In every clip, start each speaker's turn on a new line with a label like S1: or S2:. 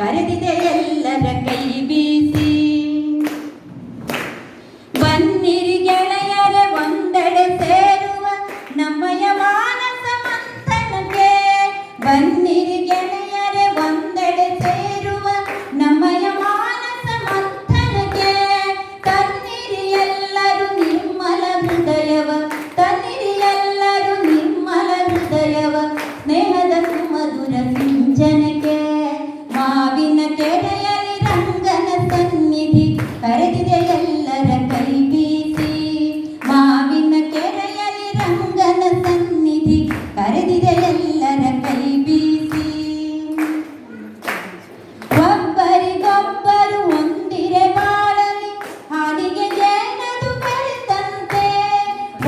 S1: ಕರೆದಿದೆ ಎಲ್ಲರ ಕೈ ಬೀಸಿ. ಬನ್ನಿರಿ ಗೆಳೆಯರೆ, ಒಂದೆಡೆ ಸೇರುವ ನಮ್ಮಯ ಮಾನಸ ಮಂಥನಕ್ಕೆ ಬನ್ನಿರಿ ಗೆಳೆಯರೆ, ಒಂದೆಡೆ ಸೇರುವ ನಮ್ಮಯ ಮಾನಸ ಮಂಥನಕ್ಕೆ ತನ್ನಿರಿ ಎಲ್ಲರೂ ನಿರ್ಮಲ ಹೃದಯವ, ತನ್ನಿರಿ ಎಲ್ಲರೂ ನಿರ್ಮಲ ಹೃದಯವ. ಸ್ನೇಹದ ಸುಮಧುರ ಸಿಂಚನಕ್ಕೆ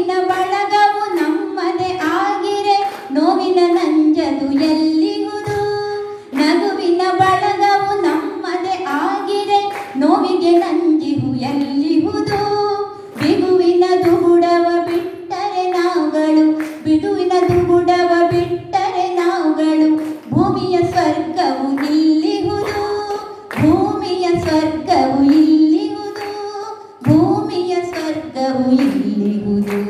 S1: ನಗುವಿನ ಬಳಗವು ನಮ್ಮದೆ ಆಗಿರೆ ನೋವಿನ ನಂಜದು ಎಲ್ಲಿಹುದು ನಗುವಿನ ಬಳಗವು ನಮ್ಮದೆ ಆಗಿರೆ ನೋವಿಗೆ ನಂಜಿಹು ಎಲ್ಲಿಹುದು ಬಿಗುವಿನ ದುಗುಡವ ಬಿಟ್ಟರೆ ನಾವುಗಳು. ಬಿಡುವಿನ ದುಗುಡವ ಬಿಟ್ಟರೆ ನಾವುಗಳು. ಭೂಮಿಯ ಸ್ವರ್ಗವು ಇಲ್ಲಿಹುದು ಭೂಮಿಯ ಸ್ವರ್ಗವು ಇಲ್ಲಿಹುದು ಭೂಮಿಯ ಸ್ವರ್ಗವು ಇಲ್ಲಿಹುದು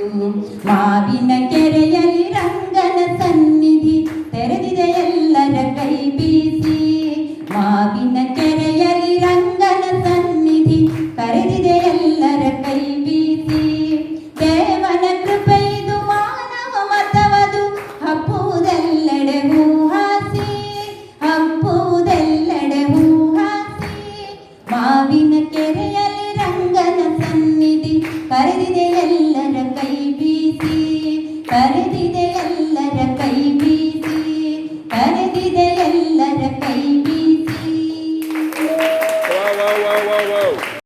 S1: ಮಾವಿನ ಕೆರೆಯಲ್ಲಿ ರಂಗನ ಸನ್ನಿಧಿ ತೆರೆದಿದೆ ಎಲ್ಲರ ಕೈ ಬೀಸಿ. ಮಾವಿನ ಕೆರೆಯಲ್ಲಿ ರಂಗನ ಸನ್ನಿಧಿ ಕರೆದಿದೆ ಎಲ್ಲರ ಕೈ ಬೀಸಿ. ದೇವನ ಕೃಪೆಯಿದು ಮಾನವ ಮತವದು ಹಬ್ಬುವುದೆಲ್ಲೆಡೆ ಹೂಹಾಸಿ. ಹಬ್ಬುವುದೆಲ್ಲೆಡೆ ಹೂಹಾಸಿ. ಮಾವಿನ ಕೆರೆಯಲ್ಲಿ ರಂಗನ ಸನ್ನಿಧಿ ಕರೆದಿದೆ ಎಲ್ಲರ ಕೈ ಬೀಸಿ